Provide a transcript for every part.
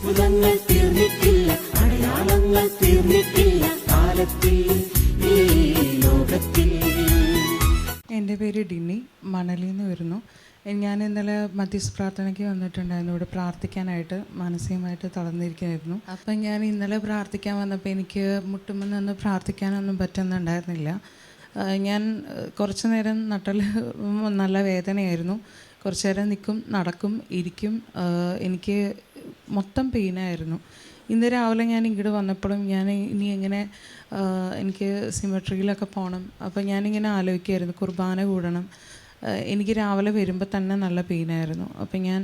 അത്ഭുതങ്ങൾ തീർന്നിട്ടില്ല അടയാളങ്ങൾ തീർന്നിട്ടില്ല കാലത്തിൽ എന്റെ പേര് ഡിന്നി മണലിൽ നിന്ന് വരുന്നു. ഞാൻ ഇന്നലെ മധ്യസ്ഥ പ്രാർത്ഥനയ്ക്ക് വന്നിട്ടുണ്ടായിരുന്നു. ഇവിടെ പ്രാർത്ഥിക്കാനായിട്ട് മാനസികമായിട്ട് തളർന്നിരിക്കുകയായിരുന്നു. അപ്പം ഞാൻ ഇന്നലെ പ്രാർത്ഥിക്കാൻ വന്നപ്പോൾ എനിക്ക് മുട്ടുമ്പോൾ നിന്ന് പ്രാർത്ഥിക്കാനൊന്നും പറ്റുന്നുണ്ടായിരുന്നില്ല. ഞാൻ കുറച്ച് നേരം നട്ടൽ നല്ല വേദനയായിരുന്നു. കുറച്ച് നേരം നിൽക്കും നടക്കും ഇരിക്കും. എനിക്ക് മൊത്തം പെയിനായിരുന്നു. ഇന്ന് രാവിലെ ഞാൻ ഇങ്ങോട്ട് വന്നപ്പോഴും ഞാൻ ഇനി എങ്ങനെ എനിക്ക് സിമെട്രിയിലൊക്കെ പോകണം അപ്പോൾ ഞാനിങ്ങനെ ആലോചിക്കുമായിരുന്നു കുർബാന കൂടണം. എനിക്ക് രാവിലെ വരുമ്പോൾ തന്നെ നല്ല പെയിനായിരുന്നു. അപ്പോൾ ഞാൻ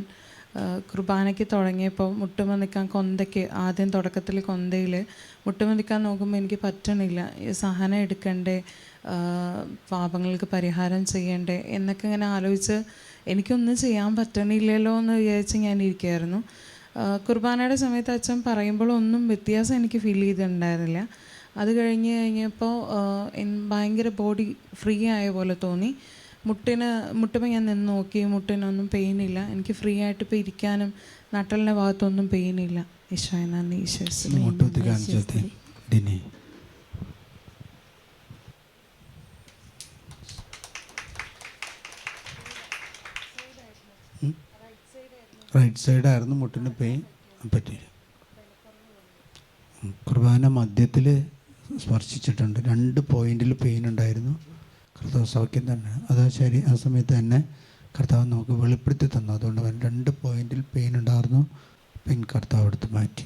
കുർബാനയ്ക്ക് തുടങ്ങിയപ്പോൾ മുട്ടുമ നിൽക്കാൻ കൊന്തയ്ക്ക് ആദ്യം തുടക്കത്തിൽ കൊന്തയിൽ മുട്ടുമ നിൽക്കാൻ നോക്കുമ്പോൾ എനിക്ക് പറ്റണില്ല. സഹനം എടുക്കണ്ടേ പാപങ്ങൾക്ക് പരിഹാരം ചെയ്യണ്ടേ എന്നൊക്കെ ഇങ്ങനെ ആലോചിച്ച് എനിക്കൊന്നും ചെയ്യാൻ പറ്റണില്ലല്ലോ എന്ന് വിചാരിച്ച് ഞാൻ ഇരിക്കുകയായിരുന്നു ആ, കുർബാനയുടെ സമയത്ത് അച്ഛൻ പറയുമ്പോഴൊന്നും വ്യത്യാസം എനിക്ക് ഫീൽ ചെയ്തിട്ടുണ്ടായിരുന്നില്ല. അത് കഴിഞ്ഞ് കഴിഞ്ഞപ്പോൾ ഭയങ്കര ബോഡി ഫ്രീ ആയ പോലെ തോന്നി. മുട്ടിന് മുട്ടുമ്പോൾ ഞാൻ നിന്ന് നോക്കി. മുട്ടിനൊന്നും പെയിനില്ല എനിക്ക് ഫ്രീ ആയിട്ട് ഇപ്പോൾ ഇരിക്കാനും നട്ടലിന്റെ ഭാഗത്തൊന്നും പെയിനില്ല ഈശോയെ നന്ദി. ഈശോ മുട്ടൂത്തി കാണിച്ചത് ഡിനി റൈറ്റ് സൈഡായിരുന്നു മുട്ടിന് പെയിൻ പറ്റിയില്ല. കുർബാന മധ്യത്തിൽ സ്പർശിച്ചിട്ടുണ്ട്. രണ്ട് പോയിന്റിൽ പെയിൻ ഉണ്ടായിരുന്നു. കർത്താവ് സൗഖ്യം തന്നെ. അത് ശരി ആ സമയത്ത് തന്നെ കർത്താവ് നമുക്ക് വെളിപ്പെടുത്തി തന്നു. അതുകൊണ്ട് രണ്ട് പോയിന്റിൽ പെയിൻ ഉണ്ടായിരുന്നു. പെയിൻ കർത്താവ് എടുത്ത് മാറ്റി.